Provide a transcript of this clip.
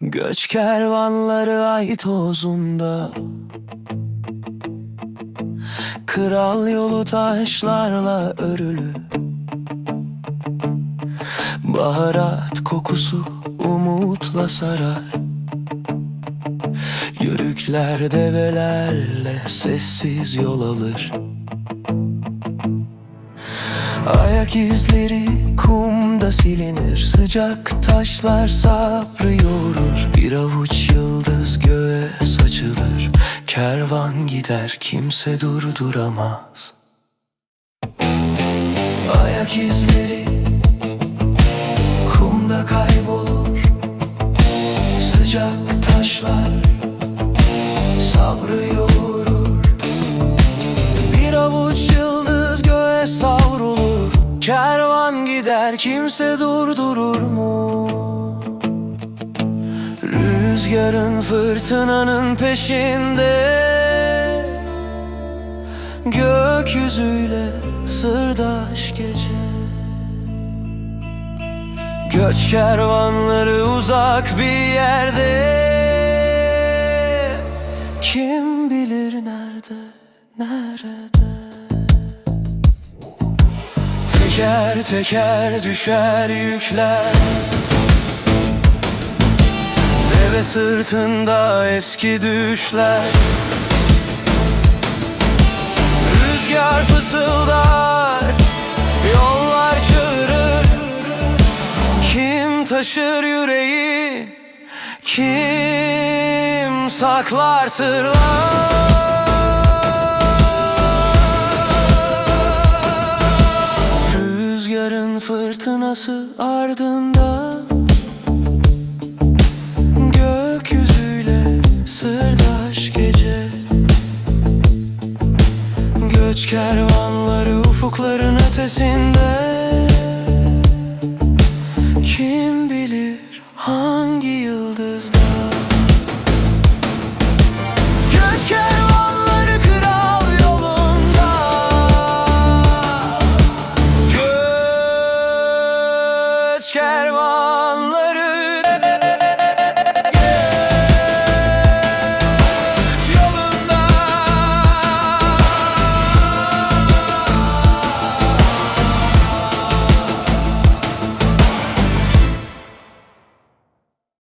Göç kervanları ay tozunda Kral yolu taşlarla örülü. Baharat kokusu umutla sarar. Yörükler develerle sessiz yol alır Ayak izleri kumda silinir. Sıcak taşlar sabrı yoğurur Bir avuç yıldız göğe saçılır. Kervan gider kimse durduramaz. Ayak izleri kumda kaybolur. Sıcak taşlar sabrı yoğurur kimse durdurur mu? Rüzgarın fırtınanın peşinde. Gökyüzüyle sırdaş gece. Göç kervanları uzak bir yerde. Kim bilir nerede, nerede Teker teker düşer yükler. Deve sırtında eski düşler. Rüzgar fısıldar Yollar çığırır. Kim taşır yüreği Kim saklar sırlar fırtınası ardında Gökyüzüyle sırdaş gece. Göç kervanları ufukların ötesinde. Kim bilir hangi yıldızda kervanlı